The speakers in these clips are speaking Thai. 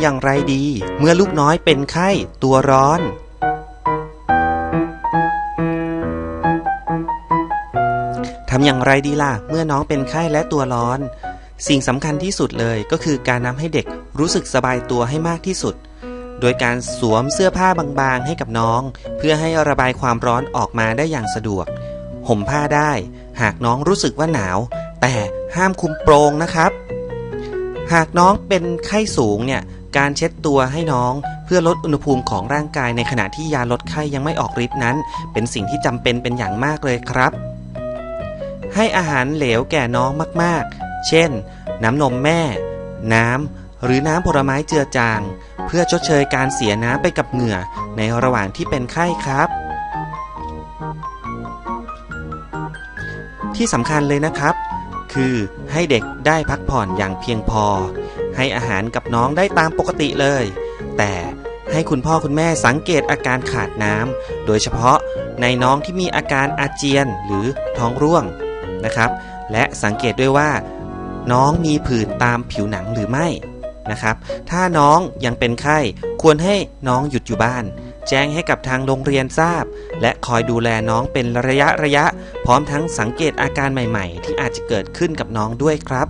ำอย่างไรดี เมื่อลูกน้อยเป็นไข้ตัวร้อน ทำอย่างไรดีล่ะ เมื่อน้องเป็นไข้และตัวร้อน สิ่งสำคัญที่สุดเลยก็คือการนำให้เด็กรู้สึกสบายตัวให้มากที่สุด โดยการสวมเสื้อผ้าบางๆให้กับน้อง เพื่อให้ระบายความร้อนออกมาได้อย่างสะดวก ห่มผ้าได้ หากน้องรู้สึกว่าหนาว แต่ห้ามคุมโปรงนะครับหากน้องเป็นไข้สูงเนี่ย การเช็ดตัวให้น้องเพื่อลดอุณหภูมิของร่างกายในขณะที่ยาลดไข้ยังไม่ออกฤทธิ์นั้น เป็นสิ่งที่จำเป็นเป็นอย่างมากเลยครับ ให้อาหารเหลวแก่น้องมากๆ เช่น น้ำนมแม่ น้ำหรือน้ำผลไม้เจือจาง เพื่อชดเชยการเสียน้ำไปกับเหงื่อในระหว่างที่เป็นไข้ครับ ที่สำคัญเลยนะครับ คือให้เด็กได้พักผ่อนอย่างเพียงพอ ให้อาหารกับน้องได้ตามปกติเลย แต่ให้คุณพ่อคุณแม่สังเกตอาการขาดน้ำ โดยเฉพาะในน้องที่มีอาการอาเจียนหรือท้องร่วงนะครับ และสังเกตด้วยว่า น้องมีผื่นตามผิวหนังหรือไม่นะครับ ถ้าน้องยังเป็นไข้ควรให้น้องหยุดอยู่บ้าน แจ้งให้กับทางโรงเรียนทราบ และคอยดูแลน้องเป็นระยะระยะ พร้อมทั้งสังเกตอาการใหม่ๆ ที่อาจจะเกิดขึ้นกับน้องด้วยครับ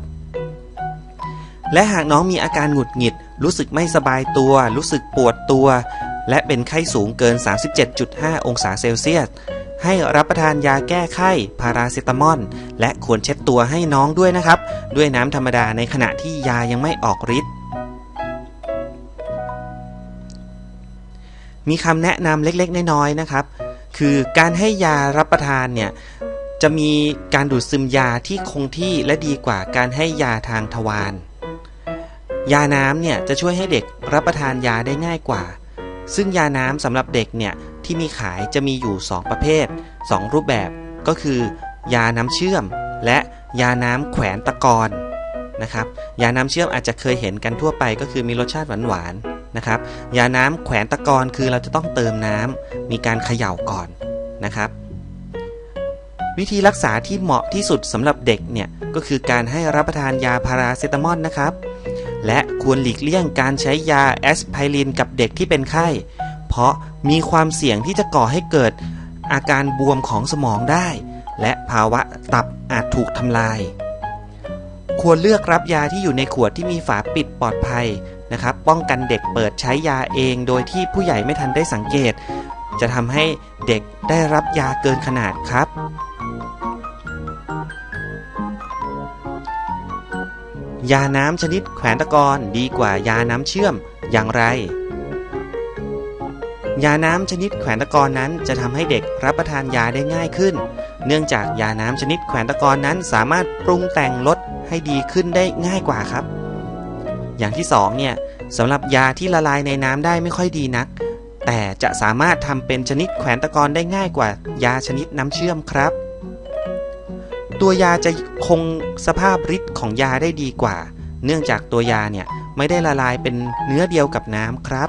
และหากน้องมีอาการหงุดหงิด รู้สึกไม่สบายตัว รู้สึกปวดตัว และเป็นไข้สูงเกิน 37.5 องศาเซลเซียสให้รับประทานยาแก้ไข้พาราเซตามอลและควรเช็ดตัวให้น้องด้วยนะครับ ด้วยน้ำธรรมดาในขณะที่ยายังไม่ออกฤทธิ์ มีคำแนะนำเล็กๆ น้อยๆนะครับ คือการให้ยารับประทานเนี่ยจะมีการดูดซึมยาที่คงที่และดีกว่าการให้ยาทางทวารยาน้ำเนี่ยจะช่วยให้เด็กรับประทานยาได้ง่ายกว่า ซึ่งยาน้ำสำหรับเด็กเนี่ยที่มีขายจะมีอยู่ 2 ประเภท 2 รูปแบบก็คือ ยาน้ำเชื่อม และยาน้ำแขวนตะกอนนะครับ ยาน้ำเชื่อมอาจจะเคยเห็นกันทั่วไปก็คือมีรสชาติหวานๆ นะครับ ยาน้ำแขวนตะกอนคือเราจะต้องเติมน้ำมีการเขย่าก่อนนะครับ วิธีรักษาที่เหมาะที่สุดสำหรับเด็กเนี่ยก็คือการให้รับประทานยาพาราเซตามอลนะครับ และควรหลีกเลี่ยงการใช้ยาแอสไพรินกับเด็กที่เป็นไข้ เพราะมีความเสี่ยงที่จะก่อให้เกิดอาการบวมของสมองได้ และภาวะตับอาจถูกทำลาย ควรเลือกรับยาที่อยู่ในขวดที่มีฝาปิดปลอดภัยนะครับ ป้องกันเด็กเปิดใช้ยาเอง โดยที่ผู้ใหญ่ไม่ทันได้สังเกต จะทำให้เด็กได้รับยาเกินขนาดครับยาน้ำชนิดแขวนตะกอนดีกว่ายาน้ำเชื่อมอย่างไร ยาน้ำชนิดแขวนตะกอนนั้นจะทำให้เด็กรับประทานยาได้ง่ายขึ้น เนื่องจากยาน้ำชนิดแขวนตะกอนนั้นสามารถปรุงแต่งรสให้ดีขึ้นได้ง่ายกว่าครับ อย่างที่สองเนี่ยสำหรับยาที่ละลายในน้ำได้ไม่ค่อยดีนัก แต่จะสามารถทำเป็นชนิดแขวนตะกอนได้ง่ายกว่ายาชนิดน้ำเชื่อมครับ ตัวยาจะคงสภาพฤทธิ์ของยาได้ดีกว่า เนื่องจากตัวยาเนี่ยไม่ได้ละลายเป็นเนื้อเดียวกับน้ำครับ